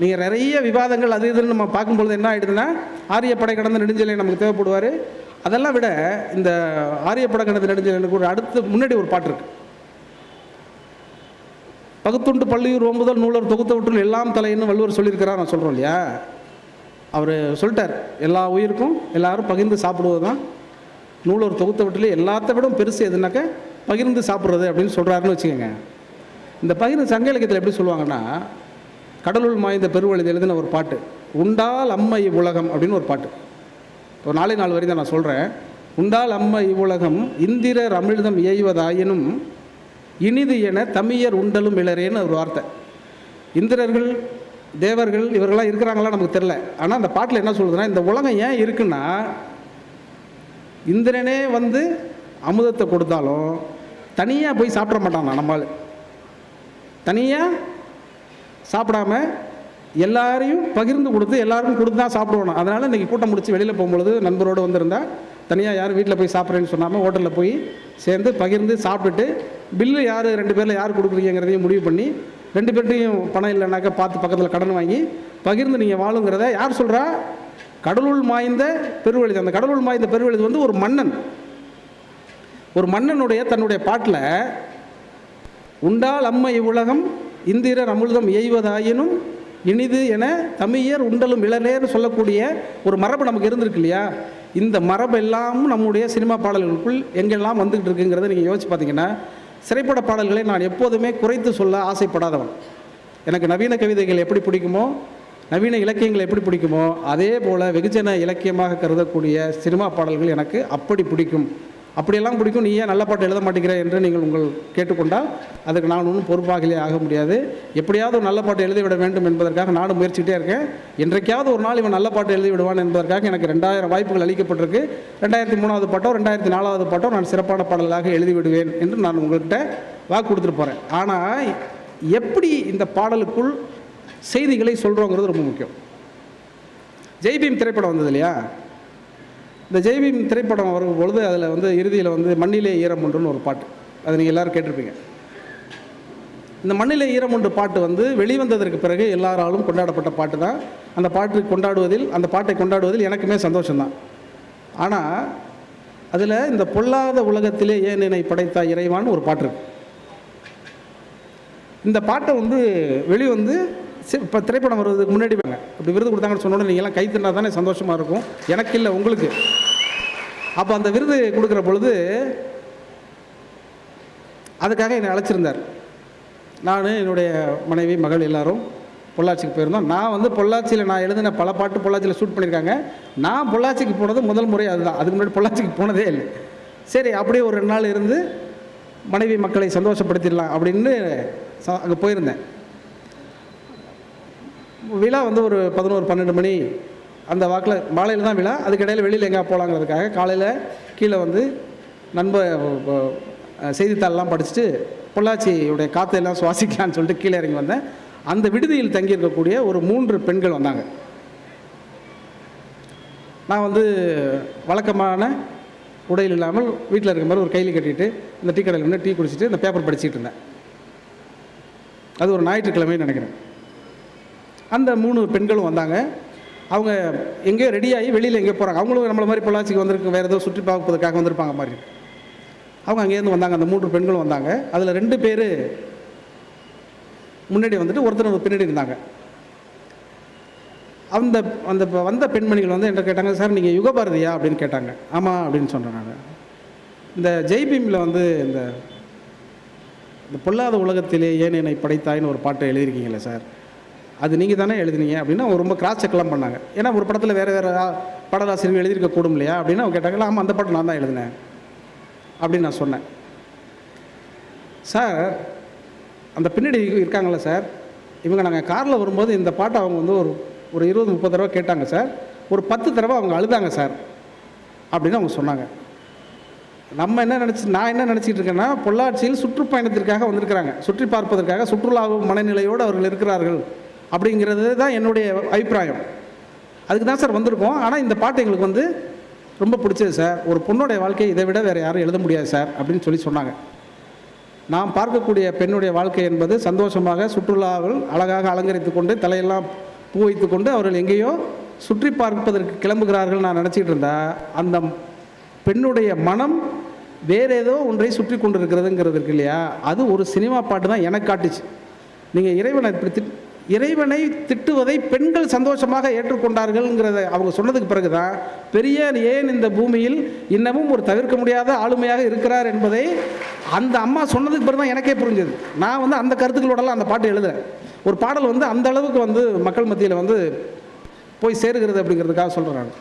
நீங்கள் நிறைய விவாதங்கள் அது இதுன்னு நம்ம பார்க்கும்பொழுது என்ன ஆகிடுதுன்னா ஆரியப்படை கடந்த நெடுஞ்சலை நமக்கு தேவைப்படுவார். அதெல்லாம் விட இந்த ஆரியப்படை கடந்த நெடுஞ்செழியனுக்கு ஒரு அடுத்து முன்னாடி ஒரு பாட்டு இருக்கு. பகுத்துண்டு பள்ளியூர் ஓம்புதல் நூலர் தொகுத்தவற்றுள் எல்லாம் தலைன்னு வள்ளுவர் சொல்லியிருக்கிறார் நான் சொல்கிறோம் இல்லையா? அவர் சொல்லிட்டார் எல்லா உயிருக்கும் எல்லாரும் பகிர்ந்து சாப்பிடுவது தான். நூலர் தொகுத்தவற்றிலே எல்லாத்த விட பெருசு எதுனாக்க பகிர்ந்து சாப்பிட்றது அப்படின்னு சொல்கிறாருன்னு வச்சுக்கோங்க. இந்த பகிர்ந்து சங்க இலக்கியத்தில் எப்படி சொல்லுவாங்கன்னா கடலுள் மாய்ந்த பெருவழுதி எழுதின ஒரு பாட்டு உண்டால் அம்மை உலகம் அப்படின்னு ஒரு பாட்டு. ஒரு நாளை நாள் வரை தான் நான் சொல்கிறேன் உண்டால் அம்மை இவ்வுலகம் இந்திரர் அமிழ்தம் இயய்வதாயினும் இனிது என தமியர் உண்டலும் இளரேன்னு ஒரு வார்த்தை. இந்திரர்கள் தேவர்கள் இவர்கள்லாம் இருக்கிறாங்களா நமக்கு தெரில ஆனால் அந்த பாட்டில் என்ன சொல்லுதுன்னா இந்த உலகம் ஏன் இருக்குன்னா இந்திரனே வந்து அமுதத்தை கொடுத்தாலும் தனியாக போய் சாப்பிட மாட்டான் நம்மால். தனியாக சாப்பிடாம எல்லாரையும் பகிர்ந்து கொடுத்து எல்லாருக்கும் கொடுத்து தான் சாப்பிடுவோம் அதனால் இன்றைக்கி கூட்டம் முடிச்சு வெளியில் போகும்பொழுது நண்பரோடு வந்திருந்தா தனியாக யாரும் வீட்டில் போய் சாப்பிட்றேன்னு சொன்னாமல் ஹோட்டலில் போய் சேர்ந்து பகிர்ந்து சாப்பிட்டுட்டு பில்லு யார் ரெண்டு பேரில் யார் கொடுக்குறீங்கிறதையும் முடிவு பண்ணி ரெண்டு பேர்ட்டையும் பணம் இல்லைனாக்கா பார்த்து பக்கத்தில் கடன் வாங்கி பகிர்ந்து நீங்கள் வாழுங்கிறத யார் சொல்கிறா கடலுள் மாய்ந்த பெருவெளிது அந்த கடலுள் மாய்ந்த பெருவெளிது வந்து ஒரு மன்னன். ஒரு மன்னனுடைய தன்னுடைய பாட்டில் உண்டால் அம்மை உலகம் இந்திரர் அமுழுதம் எய்வதாயினும் இனிது என தமிழர் உண்டலும் இளநேர் சொல்லக்கூடிய ஒரு மரபு நமக்கு இருந்திருக்கு இல்லையா? இந்த மரபு எல்லாம் நம்முடைய சினிமா பாடல்களுக்குள் எங்கெல்லாம் வந்துகிட்டு இருக்குங்கிறத நீங்கள் யோசிச்சு பார்த்தீங்கன்னா திரைப்பட பாடல்களை நான் எப்போதுமே குறைத்து சொல்ல ஆசைப்படாதவன். எனக்கு நவீன கவிதைகள் எப்படி பிடிக்குமோ நவீன இலக்கியங்கள் எப்படி பிடிக்குமோ அதே போல் வெகுஜன இலக்கியமாக கருதக்கூடிய சினிமா பாடல்கள் எனக்கு அப்படி பிடிக்கும். அப்படியெல்லாம் பிடிக்கும். நீ ஏன் நல்ல பாட்டு எழுத மாட்டேங்கிற என்று நீங்கள் உங்கள் கேட்டுக்கொண்டால் அதுக்கு நான் ஒன்றும் பொறுப்பாகலே ஆக முடியாது. எப்படியாவது ஒரு நல்ல பாட்டு எழுதிவிட வேண்டும் என்பதற்காக நானும் முயற்சிகிட்டே இருக்கேன். என்றைக்காவது ஒரு நாள் இவன் நல்ல பாட்டு எழுதி விடுவான் என்பதற்காக எனக்கு ரெண்டாயிரம் வாய்ப்புகள் அளிக்கப்பட்டிருக்கு. ரெண்டாயிரத்தி மூணாவது பாட்டோ ரெண்டாயிரத்தி நாலாவது பாட்டோ நான் சிறப்பான பாடலாக எழுதி விடுவேன் என்று நான் உங்கள்கிட்ட வாக்கு கொடுத்துட்டு போகிறேன் ஆனால் எப்படி இந்த பாடலுக்குள் செய்திகளை சொல்கிறோங்கிறது ரொம்ப முக்கியம். ஜெய்பீம் திரைப்படம் வந்தது இல்லையா? இந்த ஜெய்பீம் திரைப்படம் வரும் பொழுது அதில் வந்து இறுதியில் வந்து மண்ணிலே ஈரம் ஒன்றுன்னு ஒரு பாட்டு. அது நீங்கள் எல்லோரும் கேட்டிருப்பீங்க. இந்த மண்ணிலே ஈரம் ஒன்று பாட்டு வந்து வெளிவந்ததற்கு பிறகு எல்லாராலும் கொண்டாடப்பட்ட பாட்டு தான் அந்த பாட்டு கொண்டாடுவதில் அந்த பாட்டை கொண்டாடுவதில் எனக்குமே சந்தோஷம்தான். ஆனால் அதில் இந்த பொல்லாத உலகத்திலே ஏன் என்னை படைத்தா இறைவான்னு ஒரு பாட்டு இருக்கு. இந்த பாட்டை வந்து வெளிவந்து இப்போ திரைப்படம் வருவதுக்கு முன்னாடி வாங்க. அப்படி விருது கொடுத்தாங்கன்னு சொன்னோட நீங்கள்லாம் கை தின்னா தானே சந்தோஷமாக இருக்கும். எனக்கு இல்லை உங்களுக்கு. அப்போ அந்த விருது கொடுக்குற பொழுது அதுக்காக என்னை அழைச்சிருந்தார். நான் என்னுடைய மனைவி மகள் எல்லாரும் பொள்ளாச்சிக்கு போயிருந்தோம். நான் வந்து பொள்ளாச்சியில் நான் எழுதின பல பாட்டு பொள்ளாச்சியில் ஷூட் பண்ணியிருக்காங்க. நான் பொள்ளாச்சிக்கு போனது முதல் முறை அதுதான். அதுக்கு முன்னாடி பொள்ளாச்சிக்கு போனதே இல்லை. சரி அப்படியே ஒரு ரெண்டு நாள் இருந்து மனைவி மக்களை சந்தோஷப்படுத்திடலாம் அப்படின்னு அங்கே போயிருந்தேன். விழா வந்து ஒரு பதினோரு பன்னெண்டு மணி அந்த வாக்கில் மாலையில் தான் விழா. அதுக்கிடையில் வெளியில் எங்கே போகலாங்கிறதுக்காக காலையில் கீழே வந்து நண்ப செய்தித்தாள்லாம் படிச்சுட்டு பொள்ளாச்சியுடைய காற்றையெல்லாம் சுவாசிக்கலான்னு சொல்லிட்டு கீழே இறங்கி வந்தேன். அந்த விடுதியில் தங்கியிருக்கக்கூடிய ஒரு மூன்று பெண்கள் வந்தாங்க. நான் வந்து வழக்கமான உடையில் இல்லாமல் வீட்டில் இருக்க மாதிரி ஒரு கையில் கட்டிட்டு இந்த டீ கடையில் நின்று டீ குடிச்சிட்டு இந்த பேப்பர் படிச்சுட்டு இருந்தேன். அது ஒரு ஞாயிற்றுக்கிழமைன்னு நினைக்கிறேன். அந்த மூணு பெண்களும் வந்தாங்க. அவங்க எங்கேயோ ரெடியாகி வெளியில் எங்கேயோ போகிறாங்க அவங்களும் நம்மளை மாதிரி பொள்ளாச்சிக்கு வந்திருக்கு வேறு ஏதோ சுற்றி பார்ப்பதற்காக வந்திருப்பாங்க மாதிரி. அவங்க அங்கேருந்து வந்தாங்க. அந்த மூன்று பெண்களும் வந்தாங்க. அதில் ரெண்டு பேர் முன்னாடி வந்துட்டு ஒருத்தர் பின்னாடி இருந்தாங்க. அந்த அந்த வந்த பெண்மணிகள் வந்து என்கிட்ட கேட்டாங்க சார் நீங்கள் யுகபாரதியா? அப்படின்னு கேட்டாங்க. ஆமாம் அப்படின்னு சொன்னேன் நான் இந்த ஜெய்பீமில் வந்து இந்த இந்த பொல்லாத உலகத்திலே ஏன் என்னை படைத்தாயின்னு ஒரு பாட்டை எழுதியிருக்கீங்களே சார்? அது நீங்கள் தானே எழுதுனீங்க? அப்படின்னா அவங்க ரொம்ப கிராஸ் செக்லாம் பண்ணாங்க. ஏன்னா ஒரு படத்தில் வேறு வேறு பாடலாசிரியர்கள் எழுதியிருக்க கூடும் இல்லையா? அப்படின்னு அவங்க கேட்டாங்க ஆமாம் அந்த படம் நான் தான் எழுதினேன். அப்படின்னு நான் சொன்னேன். சார் அந்த பின்னாடி இருக்காங்களே சார் இவங்க நாங்கள் காரில் வரும்போது இந்த பாட்டை அவங்க வந்து ஒரு ஒரு இருபது முப்பது தடவை கேட்டாங்க சார். ஒரு பத்து தடவை அவங்க அழுதாங்க சார் அப்படின்னு அவங்க சொன்னாங்க. நம்ம என்ன நினச்சி நான் என்ன நினச்சிட்டு இருக்கேன்னா பொள்ளாச்சியில் சுற்றுப்பயணத்திற்காக வந்திருக்கிறாங்க. சுற்றி பார்ப்பதற்காக சுற்றுலா மனநிலையோடு அவர்கள் இருக்கிறார்கள். அப்படிங்கிறது தான் என்னுடைய அபிப்பிராயம். அதுக்கு தான் சார் வந்திருக்கோம். ஆனால் இந்த பாட்டு எங்களுக்கு வந்து ரொம்ப பிடிச்சது சார். ஒரு பொண்ணுடைய வாழ்க்கையை இதை விட வேறு யாரும் எழுத முடியாது சார் அப்படின்னு சொல்லி சொன்னாங்க. நாம் பார்க்கக்கூடிய பெண்ணுடைய வாழ்க்கை என்பது சந்தோஷமாக சுற்றுலாவில் அழகாக அலங்கரித்து கொண்டு தலையெல்லாம் பூ வைத்து கொண்டு அவர்கள் எங்கேயோ சுற்றி பார்ப்பதற்கு கிளம்புகிறார்கள் நான் நினச்சிக்கிட்டு இருந்தா அந்த பெண்ணுடைய மனம் வேற ஏதோ ஒன்றை சுற்றி கொண்டு இருக்கிறதுங்கிறது இருக்கு இல்லையா? அது ஒரு சினிமா பாட்டு தான் எனக்கு காட்டுச்சு. நீங்கள் இறைவனை இப்படி இறைவனை திட்டுவதை பெண்கள் சந்தோஷமாக ஏற்றுக்கொண்டார்கள்ங்கிறத அவங்க சொன்னதுக்கு பிறகு தான் பெரியார் ஏன் இந்த பூமியில் இன்னமும் ஒரு தவிர்க்க முடியாத ஆளுமையாக இருக்கிறார் என்பதை அந்த அம்மா சொன்னதுக்கு பிறகு தான் எனக்கே புரிஞ்சது. நான் வந்து அந்த கருத்துக்களோடலாம் அந்த பாட்டு எழுதுறேன். ஒரு பாடல் வந்து அந்த அளவுக்கு வந்து மக்கள் மத்தியில் வந்து போய் சேருகிறது அப்படிங்கிறதுக்காக சொல்கிறேன் நான்.